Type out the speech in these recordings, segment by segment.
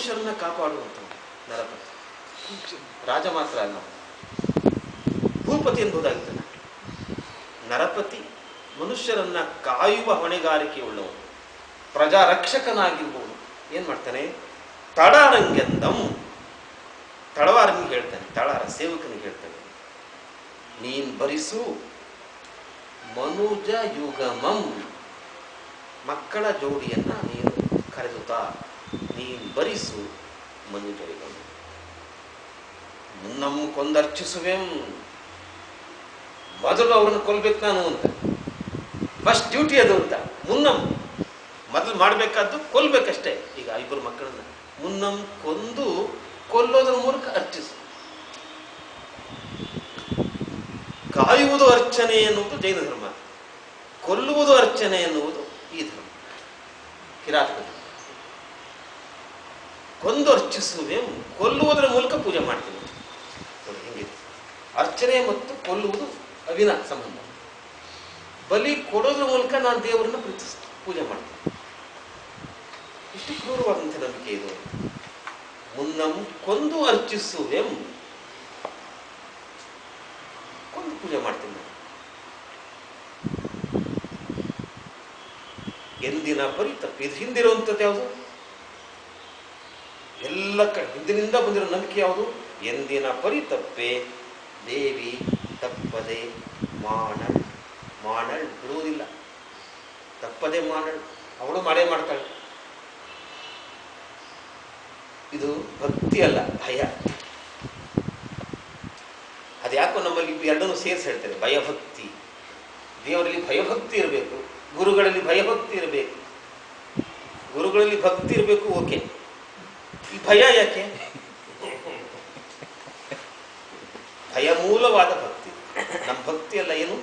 ಮನುಷ್ಯರನ್ನ ಕಾಪಾಡುವಂಥ ನರಪತಿ. ರಾಜ ಮಾತ್ರ ಅಲ್ಲ ಭೂಪತಿ ಎಂಬುದಾಗಿದ್ದಾನೆ. ನರಪತಿ ಮನುಷ್ಯರನ್ನ ಕಾಯುವ ಹೊಣೆಗಾರಿಕೆ ಉಳ್ಳವನು. ಪ್ರಜಾರಕ್ಷಕನಾಗಿರುವವನು. ಏನ್ ಮಾಡ್ತಾನೆ? ತಡಾರಂಗೆಂದಂ ತಳವಾರನಿಗೆ ಹೇಳ್ತಾನೆ. ತಳಾರ ಸೇವಕನಿಗೆ ಹೇಳ್ತಾನೆ. ನೀನ್ ಬರಿಸು ಮನುಜ ಯುಗಮಂ ಮಕ್ಕಳ ಜೋಡಿಯನ್ನ ನೀನು ಕರೆದುತ್ತಾ ನೀನ್ ಬರಿಸು ಮನುಜ ನಮ್ಮ ಕೊಂದರ್ಚಿಸುವೆಂ. ಮೊದಲು ಅವ್ರನ್ನ ಕೊಲ್ಬೇಕು ನಾನು ಅಂತ. ಫಸ್ಟ್ ಡ್ಯೂಟಿ ಅದು ಅಂತ. ಮುನ್ನಂ. ಮೊದಲು ಮಾಡಬೇಕಾದ್ದು ಕೊಲ್ಬೇಕಷ್ಟೇ. ಈಗ ಇಬ್ಬರು ಮಕ್ಕಳನ್ನ. ಮುನ್ನಂ ಕೊಂದು ಕೊಲ್ಲೋದ್ರ ಮೂಲಕ ಅರ್ಚಿಸು. ಕಾಯುವುದು ಅರ್ಚನೆ ಎನ್ನುವುದು ಜೈನ ಧರ್ಮ. ಕೊಲ್ಲುವುದು ಅರ್ಚನೆ ಎನ್ನುವುದು ಈ ಧರ್ಮ. ಕಿರಾತಕ ಕೊಂದು ಅರ್ಚಿಸುವೆ ಕೊಲ್ಲುವುದರ ಮೂಲಕ ಪೂಜೆ ಮಾಡ್ತೀವಿ ನೋಡಿ ಅರ್ಚನೆ ಮತ್ತು ಕೊಲ್ಲುವುದು ಅವಿನ ಸಂಬಂಧ. ಬಲಿ ಕೊಡೋದ್ರ ಮೂಲಕ ನಾನು ದೇವರನ್ನ ಪ್ರೀತಿಸ್, ಪೂಜೆ ಮಾಡ್ತೀನಿ. ಇಷ್ಟು ಕ್ರೂರವಾದಂಥ ನಂಬಿಕೆ ಇದು. ಮುನ್ನಂ ಕೊಂದು ಅರ್ಚಿಸುವೆಂ. ಕೊಂದು ಪೂಜೆ ಮಾಡ್ತೀನಿ ನಾನು. ಎಂದಿನ ಪರಿ ತಪ್ಪು ಇದು ಹಿಂದಿರುವಂಥದ್ದು ಯಾವುದು? ಎಲ್ಲ ಕ ಹಿಂದಿನಿಂದ ಬಂದಿರೋ ನಂಬಿಕೆ ಯಾವುದು? ಎಂದಿನ ಪರಿತಪ್ಪೆ, ದೇವಿ ತಪ್ಪದೆ ಮಾಡಳ್ ಮಾಡಳ್ ಬಿಡುವುದಿಲ್ಲ. ತಪ್ಪದೆ ಮಾಡಳ್ ಅವಳು ಮಾಡೇ ಮಾಡ್ತಾಳೆ. ಇದು ಭಕ್ತಿ ಅಲ್ಲ, ಭಯ. ಅದ್ಯಾಕೋ ನಮ್ಮಲ್ಲಿ ಎರಡನ್ನೂ ಸೇರಿಸಿ ಹೇಳ್ತಾರೆ ಭಯಭಕ್ತಿ. ದೇವರಲ್ಲಿ ಭಯಭಕ್ತಿ ಇರಬೇಕು, ಗುರುಗಳಲ್ಲಿ ಭಯಭಕ್ತಿ ಇರಬೇಕು. ಗುರುಗಳಲ್ಲಿ ಭಕ್ತಿ ಇರಬೇಕು, ಓಕೆ. ಈ ಭಯ ಯಾಕೆ? ಭಯ ಮೂಲವಾದ ಭಕ್ತಿ. ನಮ್ಮ ಭಕ್ತಿ ಅಲ್ಲ ಏನು?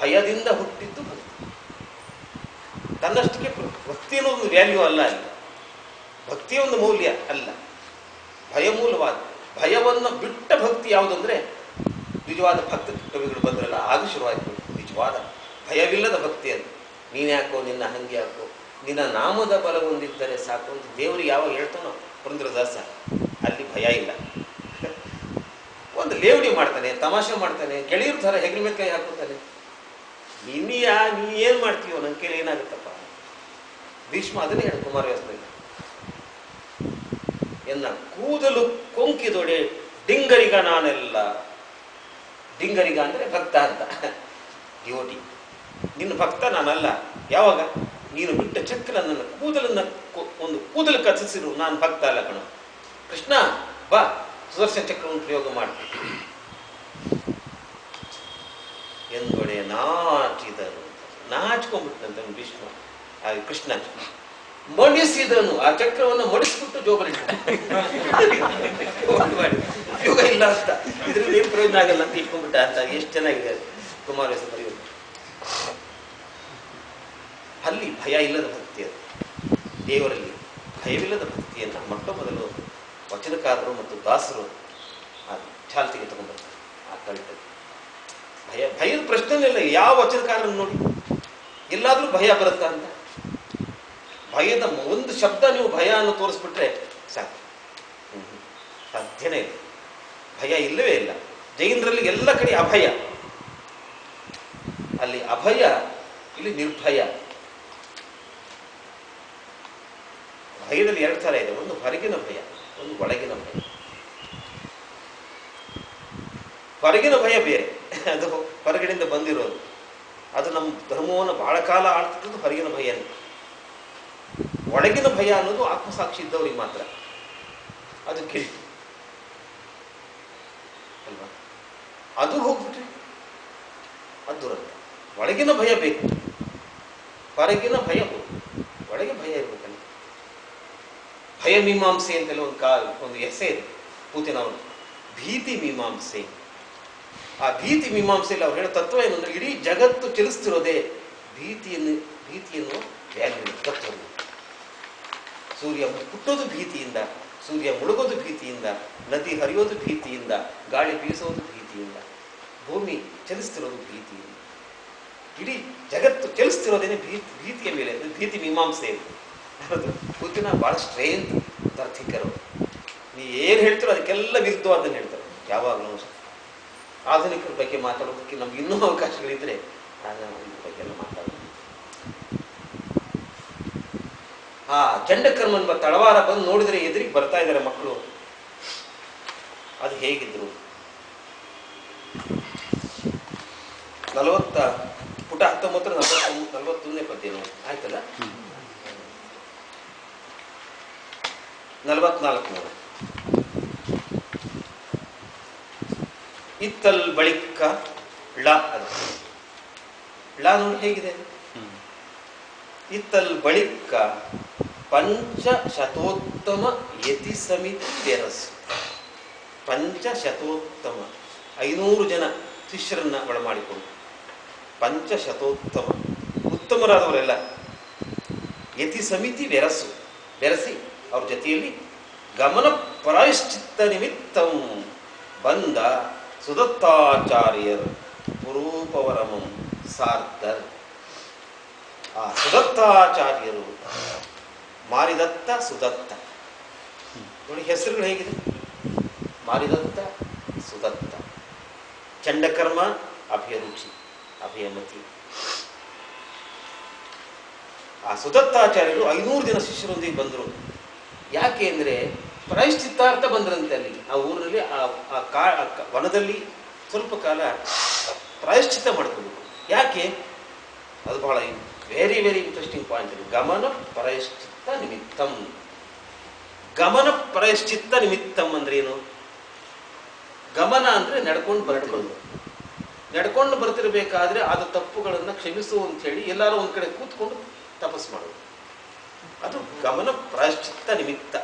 ಭಯದಿಂದ ಹುಟ್ಟಿದ್ದು ಭಕ್ತಿ. ತನ್ನಷ್ಟಕ್ಕೆ ಭಕ್ತಿ ಒಂದು ವ್ಯಾಲ್ಯೂ ಅಲ್ಲ ಅಲ್ಲಿ. ಭಕ್ತಿಯ ಒಂದು ಮೌಲ್ಯ ಅಲ್ಲ. ಭಯ ಮೂಲವಾದ ಭಯವನ್ನು ಬಿಟ್ಟ ಭಕ್ತಿ ಯಾವುದಂದ್ರೆ ನಿಜವಾದ ಭಕ್ತ ಕವಿಗಳು ಬಂದ್ರಲ್ಲ, ಆಗ ಶುರುವಾಯಿತು ನಿಜವಾದ ಭಯವಿಲ್ಲದ ಭಕ್ತಿ ಅದು. ನೀನ್ಯಾಕೋ, ನಿನ್ನ ಹಂಗೆ ಯಾಕೋ ನಿನ್ನ ನಾಮದ ಬಲ ಹೊಂದಿದ್ದರೆ ಸಾಕು ಅಂತ ದೇವರು ಯಾವಾಗ ಹೇಳ್ತಾನೋ ಪುರಂದ್ರದಾಸ ಅಲ್ಲಿ ಭಯ ಇಲ್ಲ. ಒಂದು ಲೇವಡಿ ಮಾಡ್ತಾನೆ, ತಮಾಷೆ ಮಾಡ್ತಾನೆ, ಗೆಳೆಯರು ಥರ ಹೆಗಲ ಮೇಲೆ ಕೈ ನೀನಿಯಾ ನೀ ಏನು ಮಾಡ್ತೀಯೋ ನನ್ನ ಕೇಳಿ ಏನಾಗುತ್ತಪ್ಪ? ಭೀಷ್ಮ ಅದನ್ನೇ ಕುಮಾರ ಕುಮಾರವ್ಯಾಸದಲ್ಲಿ ಎನ್ನ ಕೂದಲು ಕೊಂಕಿದೊಡೆ ಡಿಂಗರಿಗ ನಾನೆಲ್ಲ. ಡಿಂಗರಿಗ ಅಂದರೆ ಭಕ್ತ ಅಂತ. ಡಿವೋಟಿ ನಿನ್ನ ಭಕ್ತ ನಾನಲ್ಲ. ಯಾವಾಗ? ನೀನು ಬಿಟ್ಟ ಚಕ್ರ ನನ್ನ ಕೂದಲನ್ನ ಒಂದು ಕೂದಲು ಕಥಿಸಿರು ನಾನು ಭಕ್ತ ಅಲ್ಲ ಕಣ. ಕೃಷ್ಣ, ಬಾ, ಸುದರ್ಶನ ಚಕ್ರವನ್ನು ಪ್ರಯೋಗ ಮಾಡಿ. ಎಂದೊಡೆ ನಾಚಿದನು. ನಾಚ್ಕೊಂಡ್ಬಿಟ್ಟಂತ ಭೀಷ್ಮ. ಹಾಗೆ ಕೃಷ್ಣ ಮಡಿಸಿದನು ಆ ಚಕ್ರವನ್ನು ಮಡಿಸ್ಬಿಟ್ಟು ಜೋಬಲ್ಲಿ ಇಲ್ಲ ಅಂತ. ಇದರಲ್ಲಿ ಏನು ಪ್ರಯೋಜನ ಆಗಲ್ಲ ಅಂತ ಇಟ್ಕೊಂಡ್ಬಿಟ್ಟ ಅಂತ. ಎಷ್ಟು ಚೆನ್ನಾಗಿದೆ. ಕುಮಾರ ಬರೆಯೋದು. ಅಲ್ಲಿ ಭಯ ಇಲ್ಲದ ಭಕ್ತಿ ಅದು. ದೇವರಲ್ಲಿ ಭಯವಿಲ್ಲದ ಭಕ್ತಿಯನ್ನು ಮೊಟ್ಟ ಮೊದಲು ವಚನಕಾರರು ಮತ್ತು ದಾಸರು ಆ ಚಾಲ್ತಿಗೆ ತಗೊಂಡ್ಬರ್ತಾರೆ ಆ ಕಲ್ಟಲ್ಲಿ. ಭಯ, ಭಯದ ಪ್ರಶ್ನೆ ಇಲ್ಲ, ಯಾವ ವಚನಕಾರರನ್ನು ನೋಡಿ? ಎಲ್ಲಾದರೂ ಭಯ ಬರುತ್ತಾ ಅಂತ? ಭಯದ ಒಂದು ಶಬ್ದ ನೀವು ಭಯ ಅನ್ನು ತೋರಿಸ್ಬಿಟ್ರೆ ಸಾಕು. ಸಾಧ್ಯನೇ ಇಲ್ಲ. ಭಯ ಇಲ್ಲವೇ ಇಲ್ಲ. ಜೈನರಲ್ಲಿ ಎಲ್ಲ ಕಡೆ ಅಭಯ. ಅಲ್ಲಿ ಅಭಯ, ಇಲ್ಲಿ ನಿರ್ಭಯ. ಭಯದಲ್ಲಿ ಎರಡು ಥರ ಇದೆ. ಒಂದು ಹೊರಗಿನ ಭಯ, ಒಂದು ಒಳಗಿನ ಭಯ. ಹೊರಗಿನ ಭಯ ಬೇರೆ. ಅದು ಹೊರಗಡೆಯಿಂದ ಬಂದಿರೋದು. ಅದು ನಮ್ಮ ಧರ್ಮವನ್ನು ಬಹಳ ಕಾಲ ಆಡ್ತಿದ್ದು ಹೊರಗಿನ ಭಯ ಒಳಗಿನ ಭಯ ಅನ್ನೋದು ಆತ್ಮಸಾಕ್ಷಿ ಇದ್ದವ್ರಿಗೆ ಮಾತ್ರ. ಅದು ಗಿಲ್ಟ್ ಅಲ್ವಾ? ಅದು ಹೋಗ್ಬಿಟ್ರಿ ಅದು ಒಳಗಿನ ಭಯ ಬೇಕು. ಹೊರಗಿನ ಭಯ ಹೋಗು ಒಳಗೆ ಭಯ ಇರ್ಬೇಕಲ್ಲ ಭಯ ಮೀಮಾಂಸೆ ಅಂತೆಲ್ಲ ಒಂದು ಕಾ ಒಂದು ಎಸೆ ಇದೆ. ಪೂತಿನ ಅವರು ಭೀತಿ ಮೀಮಾಂಸೆ. ಆ ಭೀತಿ ಮೀಮಾಂಸೆಯಲ್ಲಿ ಅವ್ರು ಹೇಳೋ ತತ್ವ ಏನು ಅಂದ್ರೆ ಇಡೀ ಜಗತ್ತು ಚಲಿಸ್ತಿರೋದೇ ಭೀತಿಯನ್ನು ಭೀತಿಯನ್ನು ವ್ಯಾಲ್ಯೂ ತತ್ವ ಸೂರ್ಯ ಹುಟ್ಟೋದು ಭೀತಿಯಿಂದ, ಸೂರ್ಯ ಮುಳುಗೋದು ಭೀತಿಯಿಂದ, ನದಿ ಹರಿಯೋದು ಭೀತಿಯಿಂದ, ಗಾಳಿ ಬೀಸೋದು ಭೀತಿಯಿಂದ, ಭೂಮಿ ಚಲಿಸ್ತಿರೋದು ಭೀತಿಯಿಂದ. ಇಡೀ ಜಗತ್ತು ಚಲಿಸ್ತಿರೋದೇನೆ ಭೀತಿ ಭೀತಿಯ ಮೇಲೆ ಭೀತಿ ಮೀಮಾಂಸೆ ಇದೆ ಪುತಿನ ಭಾಳ ಸ್ಟ್ರೇಂತ್ ನೀ ಏನು ಹೇಳ್ತಾರೋ ಅದಕ್ಕೆಲ್ಲ ವಿರುದ್ಧವಾದನ್ನು ಹೇಳ್ತಾರೆ. ಯಾವಾಗಲೂ ಆಧುನಿಕರ ಬಗ್ಗೆ ಮಾತಾಡೋದಕ್ಕೆ ನಮ್ಗೆ ಇನ್ನೂ ಅವಕಾಶಗಳಿದ್ರೆ ಇದ್ರ ಬಗ್ಗೆ ಎಲ್ಲ ಮಾತಾಡೋದು ಆ ಚಂಡಕರ್ಮ ಎಂಬ ತಳವಾರ ಬಂದು ನೋಡಿದರೆ ಎದುರಿಗೆ ಬರ್ತಾ ಇದ್ದಾರೆ ಮಕ್ಕಳು. ಅದು ಹೇಗಿದ್ರು? ನಲವತ್ತ ಪುಟ ಹತ್ತೊಂಬತ್ತರ ನಲವತ್ತೊಂದು ನಲವತ್ತೊಂದನೇ ಪದ್ಯ ಆಯ್ತಲ್ಲ? ನಲವತ್ನಾಲ್ಕು ನೋಡಿ ಇತ್ತಲ್ ಬಳಿಕ ಳ ಅದು. ಳ ನೋಡಿ ಹೇಗಿದೆ? ಇತ್ತಲ್ ಬಳಿಕ ಪಂಚಶತೋತ್ತಮ ಯತಿ ಸಮಿತ್ಯರಸ್ ಪಂಚಶತೋತ್ತಮ. ಐನೂರು ಜನ ಶಿಷ್ಯರನ್ನ ಒಳಮಾಡಿಕೊಂಡು. ಪಂಚಶತೋತ್ತಮ. ಉತ್ತಮರಾದವರೆಲ್ಲ. ಯತಿ ಸಮಿತಿ ಬೆರಸು. ಬೆರೆಸಿ ಅವ್ರ ಜೊತೆಯಲ್ಲಿ ಗಮನ ಪ್ರಾಯಶ್ಚಿತ್ತ ನಿಮಿತ್ತಂ ಬಂದ ಸುದತ್ತಾಚಾರ್ಯರು. ಪುರೂಪವರಮಂ ಸಾರ್ಧರ್ ಆ ಸುದತ್ತಾಚಾರ್ಯರು ಮಾರಿದತ್ತ ಸುದತ್ತ. ನೋಡಿ ಹೆಸರುಗಳು ಹೇಗಿದೆ? ಮಾರಿದತ್ತ ಸುದತ್ತ. ಚಂಡಕರ್ಮ ಅಭಿರುಚಿ ಅಭಯಮತಿ. ಆ ಸುದತ್ತಾಚಾರ್ಯರು ಐನೂರು ದಿನ ಶಿಷ್ಯರೊಂದಿಗೆ ಬಂದರು. ಯಾಕೆ ಅಂದರೆ ಪ್ರಾಯಶ್ಚಿತ್ತಾರ್ಥ ಬಂದ್ರಂತೆ ಅಲ್ಲಿ. ಆ ಊರಿನಲ್ಲಿ ಆ ಆ ಕಾ ವನದಲ್ಲಿ ಸ್ವಲ್ಪ ಕಾಲ ಪ್ರಾಯಶ್ಚಿತ್ತ ಮಾಡ್ಕೋಬೇಕು. ಯಾಕೆ? ಅದು ಬಹಳ ವೆರಿ ವೆರಿ ಇಂಟ್ರೆಸ್ಟಿಂಗ್ ಪಾಯಿಂಟ್ ಗಮನ ಪ್ರಾಯಶ್ಚಿತ್ತ ನಿಮಿತ್ತಂ. ಗಮನ ಪ್ರಾಯಶ್ಚಿತ್ತ ನಿಮಿತ್ತಂ ಅಂದ್ರೆ ಏನು? ಗಮನ ಅಂದ್ರೆ ನಡ್ಕೊಂಡು ಬರ್ಕೊಳ್ಳೋದು ನಡ್ಕೊಂಡು ಬರ್ತಿರಬೇಕಾದ್ರೆ ಅದು ತಪ್ಪುಗಳನ್ನು ಕ್ಷಮಿಸು ಅಂತ ಹೇಳಿ ಎಲ್ಲರೂ ಒಂದು ಕಡೆ ಕೂತ್ಕೊಂಡು ತಪಸ್ ಮಾಡೋದು. ಅದು ಗಮನ ಪ್ರಾಯಶ್ಚಿತ್ತ ನಿಮಿತ್ತ.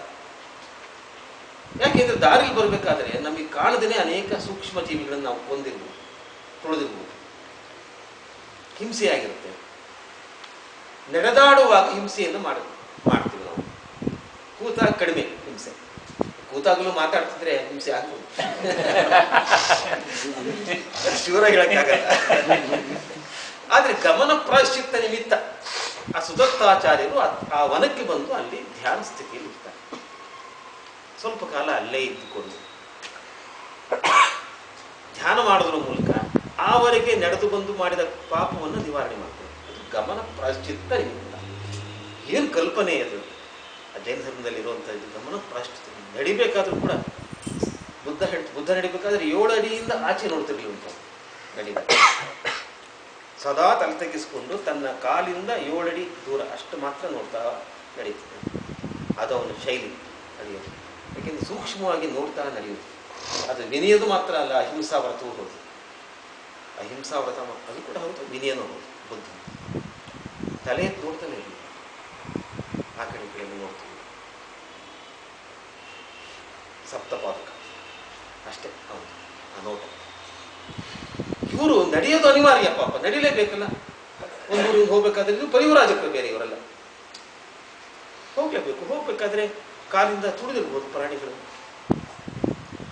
ಯಾಕೆಂದ್ರೆ ದಾರಿಲಿ ಬರಬೇಕಾದ್ರೆ ನಮಗೆ ಕಾಣದೇ ಅನೇಕ ಸೂಕ್ಷ್ಮ ಜೀವಿಗಳನ್ನು ನಾವು ಹೊಂದಿರ್ಬೋದು ತುಳಿದಿರ್ಬೋದು. ಹಿಂಸೆಯಾಗಿರುತ್ತೆ. ನಡೆದಾಡುವಾಗ ಹಿಂಸೆಯನ್ನು ಮಾಡ, ಮಾಡ್ತೀವಿ ನಾವು. ಕೂತಾಗ ಕಡಿಮೆ ಹಿಂಸೆ. ಕೂತಾಗಲೂ ಮಾತಾಡ್ತಿದ್ರೆ ಹಿಂಸೆ ಆಗ್ಬೋದು. ಶಿವರಾಗಿ ಆದ್ರೆ ಗಮನ ಪ್ರಾಯಶ್ಚಿತ್ತ ನಿಮಿತ್ತ. ಆ ಸುದತ್ತಾಚಾರ್ಯರು ಆ- ವನಕ್ಕೆ ಬಂದು ಅಲ್ಲಿ ಧ್ಯಾನ ಸ್ಥಿತಿಯಲ್ಲಿ ಇರ್ತಾರೆ. ಸ್ವಲ್ಪ ಕಾಲ ಅಲ್ಲೇ ಇದ್ದುಕೊಂಡು. ಧ್ಯಾನ ಮಾಡೋದ್ರ ಮೂಲಕ ಆವರೆಗೆ ನಡೆದು ಬಂದು ಮಾಡಿದ ಪಾಪವನ್ನು ನಿವಾರಣೆ ಮಾಡ್ತಾರೆ. ಅದು ಗಮನ ಪ್ರಾಶ್ಚಿತ್ತ ಏನು ಕಲ್ಪನೆ ಅದು? ಆ ಜೈನ ಧರ್ಮದಲ್ಲಿ ಇರುವಂಥ ಇದು ಗಮನ ಪ್ರಾಶ್ಚಿತ್ತ ನಡಿಬೇಕಾದ್ರೂ ಕೂಡ ಬುದ್ಧ ಬುದ್ಧ ನಡಿಬೇಕಾದ್ರೆ ಏಳು ಅಡಿಯಿಂದ ಆಚೆ ನೋಡ್ತಿರ್ಲಿಲ್ಲ ನಡಿಬೇಕು. ಸದಾ ತಲೆ ತೆಗೆಸಿಕೊಂಡು ತನ್ನ ಕಾಲಿಂದ ಏಳಡಿ ದೂರ ಅಷ್ಟು ಮಾತ್ರ ನೋಡ್ತಾ ನಡೆಯುತ್ತೆ. ಅದು ಅವನ ಶೈಲಿ ನಡೆಯೋದು ಯಾಕೆಂದರೆ ಸೂಕ್ಷ್ಮವಾಗಿ ನೋಡ್ತಾ ನಡೆಯುತ್ತೆ. ಅದು ವಿನಯದು ಮಾತ್ರ ಅಲ್ಲ ಅಹಿಂಸಾ ವ್ರತವೂ ಹೌದು. ಅಹಿಂಸಾ ವ್ರತ ಅದು ಕೂಡ ಹೌದು ವಿನಯನೂ ಹೌದು, ಬುದ್ಧ. ತಲೆ ಎತ್ತಿ ನೋಡ್ತಾನೆ ಇರಲಿ ಆ ಕಡೆ ಈ ಕಡೆ ನೋಡ್ತೀವಿ ಸಪ್ತಪಾದಕ ಅಷ್ಟೇ ಹೌದು ಆ ನೋಟ ಇವರು ನಡೆಯೋದು ಅನಿವಾರ್ಯ ಪಾಪ. ನಡಿಲೇಬೇಕಲ್ಲ. ಒಂದು ಊರಿಗೆ ಹೋಗ್ಬೇಕಾದ್ರೆ ಇದು ಪರಿವರಾಜಕರು ಬೇರೆ ಇವರೆಲ್ಲ ಹೋಗ್ಲೇಬೇಕು. ಹೋಗ್ಬೇಕಾದ್ರೆ ಕಾಲಿಂದ ತುಳಿದಿರ್ಬೋದು ಪ್ರಾಣಿಗಳು.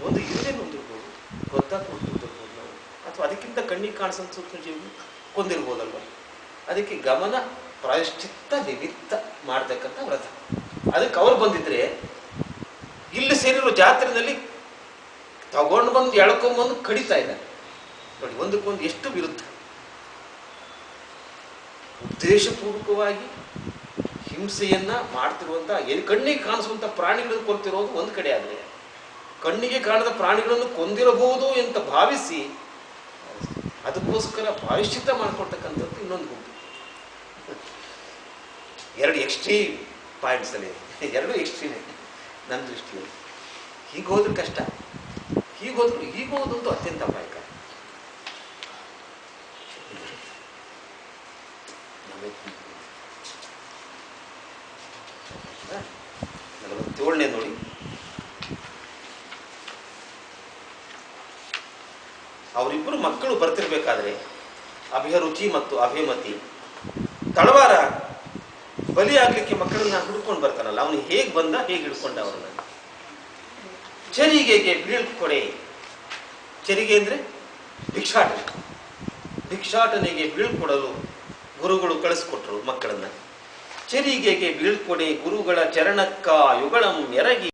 ಒಂದು ಇರುವೆ ನೊಂದಿರ್ಬೋದು ಗೊತ್ತಾಗ ಹೊಂದಿರ್ಬೋದು ನಾವು. ಅಥವಾ ಅದಕ್ಕಿಂತ ಕಣ್ಣಿಗೆ ಕಾಣಿಸೋ ಸೂಕ್ಷ್ಮ ಜೀವನ ಕೊಂದಿರ್ಬೋದಲ್ವ? ಅದಕ್ಕೆ ಗಮನ ಪ್ರಾಯಶ್ಚಿತ್ತ ನಿಮಿತ್ತ ಮಾಡ್ತಕ್ಕಂಥ ವ್ರತ. ಅದಕ್ಕೆ ಅವ್ರು ಬಂದಿದ್ರೆ ಇಲ್ಲಿ ಸೇರಿರೋ ಜಾತ್ರೆಯಲ್ಲಿ ತಗೊಂಡು ಬಂದು ಎಳ್ಕೊಂಬಂದು ಕಡಿತಾ ಇದ್ದಾರೆ. ನೋಡಿ, ಒಂದಕ್ಕೊಂದು ಎಷ್ಟು ವಿರುದ್ಧ? ಉದ್ದೇಶಪೂರ್ವಕವಾಗಿ ಹಿಂಸೆಯನ್ನ ಮಾಡ್ತಿರುವಂತ, ಎಲ್ಲಿ ಕಣ್ಣಿಗೆ ಕಾಣಿಸುವಂತ ಪ್ರಾಣಿಗಳನ್ನು ಕೊಲ್ತಿರೋದು ಒಂದು ಕಡೆ ಆದರೆ, ಕಣ್ಣಿಗೆ ಕಾಣದ ಪ್ರಾಣಿಗಳನ್ನು ಕೊಂದಿರಬಹುದು ಅಂತ ಭಾವಿಸಿ, ಅದಕ್ಕೋಸ್ಕರ ಪ್ರಾಯಶ್ಚಿತ್ತ ಮಾಡ್ಕೊಳ್ತಕ್ಕಂಥದ್ದು ಇನ್ನೊಂದು ಗುಂಪು. ಎರಡು ಎಕ್ಸ್ಟ್ರೀಮ್ ಪಾಯಿಂಟ್ಸ್ ಅಲ್ಲಿ. ಎರಡು ಎಕ್ಸ್ಟ್ರೀಮ್ ನನ್ನ ದೃಷ್ಟಿಯಲ್ಲಿ. ಹೀಗೆ ಹೋದ್ರೆ ಕಷ್ಟ, ಹೀಗೆ ಹೋದ್ರು, ಹೀಗೆ ಹೋದಂತೂ ಅತ್ಯಂತ ಅಪಾಯಕಾರಿ. ನಲವತ್ತೇಳನೇ ನೋಡಿ. ಅವರಿಬ್ಬರು ಮಕ್ಕಳು ಬರ್ತಿರ್ಬೇಕಾದ್ರೆ ಅಭಿರುಚಿ ಮತ್ತು ಅಭಿಮತಿ, ತಳವಾರ ಬಲಿ ಆಗ್ಲಿಕ್ಕೆ ಮಕ್ಕಳನ್ನ ಹುಡ್ಕೊಂಡು ಬರ್ತಾನಲ್ಲ ಅವನು ಹೇಗೆ ಬಂದ, ಹೇಗೆ ಹಿಡ್ಕೊಂಡ ಅವ್ರನ್ನ ಚರಿಗೆಗೆ ಬೀಳ್ಕೊಡೆ ಚರಿಗೆ ಅಂದ್ರೆ ಭಿಕ್ಷಾಟನೆ. ಭಿಕ್ಷಾಟನೆಗೆ ಬೀಳ್ಕೊಡಲು ಗುರುಗಳು ಕಳಿಸ್ಕೊಟ್ರು ಮಕ್ಕಳನ್ನ. ಚರಿಗೆಗೆ ಬೀಳ್ಕೊಡೆ ಗುರುಗಳ ಚರಣಕ್ಕ ಯುಗಳಂ ಎರಗಿ